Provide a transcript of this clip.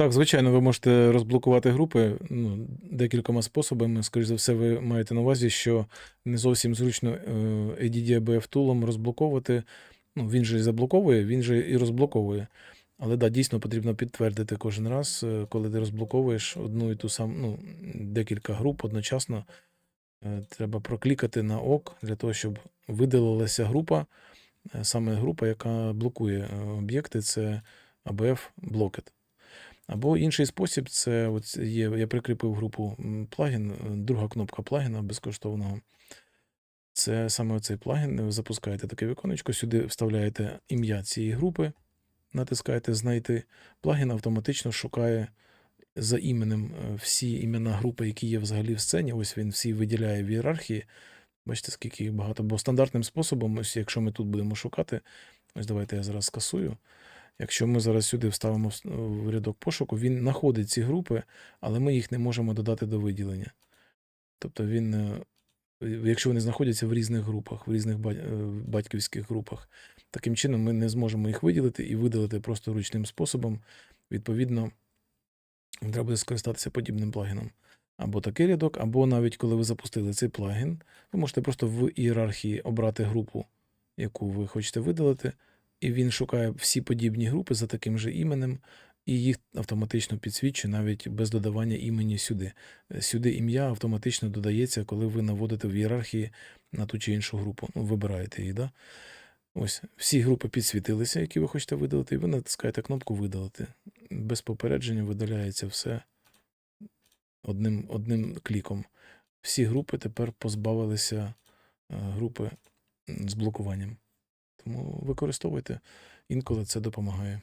Так, звичайно, ви можете розблокувати групи ну, декількома способами. Скоріше за все, ви маєте на увазі, що не зовсім зручно е, ADDBF тулом розблоковувати. Ну, він же і заблоковує, він же і розблоковує. Але да, дійсно потрібно підтвердити кожен раз, е, коли ти розблоковуєш одну і ту саму, ну, декілька груп одночасно. е, Треба проклікати на ок для того, щоб видалилася група, саме група, яка блокує об'єкти, це ABF Blocked. Або інший спосіб це от є, я прикріпив групу плагін, е, друга кнопка плагіна безкоштовного. Це саме оцей плагін. Ви запускаєте таке віконечко, сюди вставляєте ім'я цієї групи, натискаєте Знайти. Плагін автоматично шукає за іменем е, всі імена групи, які є взагалі в сцені. Ось він всі виділяє в ієрархії. Бачите, скільки їх багато. Бо стандартним способом, ось якщо ми тут будемо шукати, ось давайте я зараз скасую. Якщо ми зараз сюди вставимо в рядок пошуку, він знаходить ці групи, але ми їх не можемо додати до виділення. Тобто він, е, якщо вони знаходяться в різних групах, в різних е, батьківських групах, таким чином ми не зможемо їх виділити і видалити просто ручним способом. Відповідно, треба буде скористатися подібним плагіном. Або такий рядок, або навіть коли ви запустили цей плагін, ви можете просто в ієрархії обрати групу, яку ви хочете видалити, і він шукає всі подібні групи за таким же іменем, і їх автоматично підсвічує навіть без додавання імені сюди. Е, Сюди ім'я автоматично додається, коли ви наводите в ієрархії на ту чи іншу групу. Ну, вибираєте її, да? Ось всі групи підсвітилися, які ви хочете видалити, і ви натискаєте кнопку видалити. Без попередження видаляється все одним, одним кліком. Всі групи тепер позбавилися е, групи з блокуванням. Тому використовуйте, інколи це допомагає.